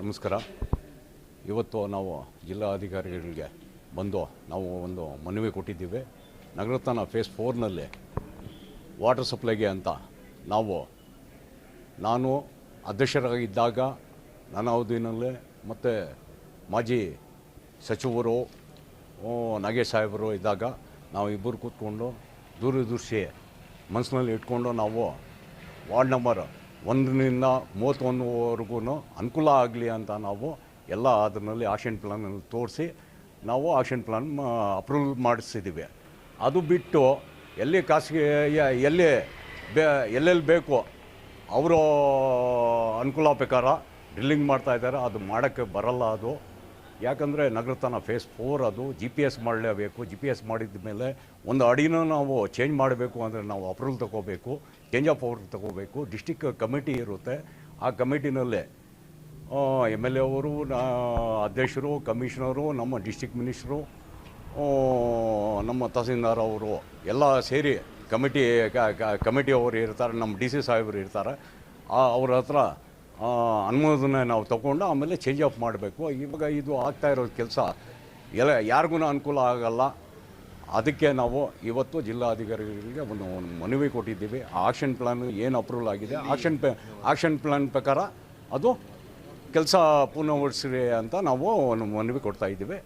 ನಮಸ್ಕಾರ. ಇವತ್ತು ನಾವು ಜಿಲ್ಲಾಧಿಕಾರಿಗಳಿಗೆ ಬಂದು ನಾವು ಒಂದು ಮನವಿ ಕೊಟ್ಟಿದ್ದೀವಿ. ನಗರತನ ಫೇಸ್ ಫೋರ್ನಲ್ಲಿ ವಾಟರ್ ಸಪ್ಲೈಗೆ ಅಂತ ನಾವು, ನಾನು ಅಧ್ಯಕ್ಷರಾಗಿದ್ದಾಗ ನನ್ನ ಅವಧಿನಲ್ಲೇ ಮತ್ತು ಮಾಜಿ ಸಚಿವರು ನಾಗೇಶ್ ಸಾಹೇಬರು ಇದ್ದಾಗ ನಾವು ಇಬ್ಬರು ಕೂತ್ಕೊಂಡು ದೂರದೃಷ್ಟಿ ಮನಸ್ಸಿನಲ್ಲಿ ಇಟ್ಕೊಂಡು ನಾವು ವಾರ್ಡ್ ನಂಬರ್ ಒಂದರಿಂದ ಮೂವತ್ತೊಂದವರೆಗೂ ಅನುಕೂಲ ಆಗಲಿ ಅಂತ ನಾವು ಎಲ್ಲ ಅದರಲ್ಲಿ ಆಕ್ಷನ್ ಪ್ಲಾನಲ್ಲಿ ತೋರಿಸಿ ನಾವು ಆಕ್ಷನ್ ಪ್ಲಾನ್ ಅಪ್ರೂವಲ್ ಮಾಡಿಸಿದ್ದೀವಿ. ಅದು ಬಿಟ್ಟು ಎಲ್ಲಿ ಖಾಸಗಿ ಎಲ್ಲಿ ಬೇ, ಎಲ್ಲೆಲ್ಲಿ ಬೇಕು ಅವರು ಅನುಕೂಲ ಪ್ರಕಾರ ಡ್ರಿಲ್ಲಿಂಗ್ ಮಾಡ್ತಾಯಿದ್ದಾರೆ ಅದು ಮಾಡೋಕ್ಕೆ ಬರಲ್ಲ ಅದು. ಯಾಕಂದರೆ ನಗರತನ ಫೇಸ್ ಫೋರ್ ಅದು ಜಿ ಪಿ ಎಸ್ ಮಾಡಲೇಬೇಕು ಜಿ ಪಿ ಎಸ್ ಮಾಡಿದ ಮೇಲೆ ಒಂದು ಅಡಿನೂ ನಾವು ಚೇಂಜ್ ಮಾಡಬೇಕು ಅಂದರೆ ನಾವು ಅಪ್ರೂವಲ್ ತಗೋಬೇಕು ಚೇಂಜ್ ಆಫ್ ಅವರ್ ತಗೋಬೇಕು ಡಿಸ್ಟಿಕ್ ಕಮಿಟಿ ಇರುತ್ತೆ. ಆ ಕಮಿಟಿನಲ್ಲೇ ಎಂ ಎಲ್ ಎ ಅವರು ಅಧ್ಯಕ್ಷರು ಕಮಿಷನರು ನಮ್ಮ ಡಿಸ್ಟಿಕ್ ಮಿನಿಸ್ಟ್ರು ನಮ್ಮ ತಹಸೀಲ್ದಾರ್ ಅವರು ಎಲ್ಲ ಸೇರಿ ಕಮಿಟಿ ಕಮಿಟಿ ಅವರು ಇರ್ತಾರೆ, ನಮ್ಮ ಡಿ ಸಿ ಸಾಹೇಬರು ಇರ್ತಾರೆ. ಅವ್ರ ಹತ್ರ ಅನುಮೋದನೆ ನಾವು ತಗೊಂಡು ಆಮೇಲೆ ಚೇಂಜ್ ಆಫ್ ಮಾಡಬೇಕು. ಇವಾಗ ಇದು ಆಗ್ತಾ ಇರೋ ಕೆಲಸ ಎಲ್ಲ ಯಾರಿಗೂ ಅನುಕೂಲ ಆಗಲ್ಲ. ಅದಕ್ಕೆ ನಾವು ಇವತ್ತು ಜಿಲ್ಲಾಧಿಕಾರಿಗಳಿಗೆ ಒಂದು ಒಂದು ಮನವಿ ಕೊಟ್ಟಿದ್ದೀವಿ. ಆಕ್ಷನ್ ಪ್ಲಾನ್ ಏನು ಅಪ್ರೂವಲ್ ಆಗಿದೆ? ಆಕ್ಷನ್ ಪ್ಲಾ ಆಕ್ಷನ್ ಪ್ಲಾನ್ ಪ್ರಕಾರ ಅದು ಕೆಲಸ ಪೂರ್ಣಗೊಳಿಸ್ರಿ ಅಂತ ನಾವು ಒಂದು ಮನವಿ ಕೊಡ್ತಾ ಇದ್ದೀವಿ.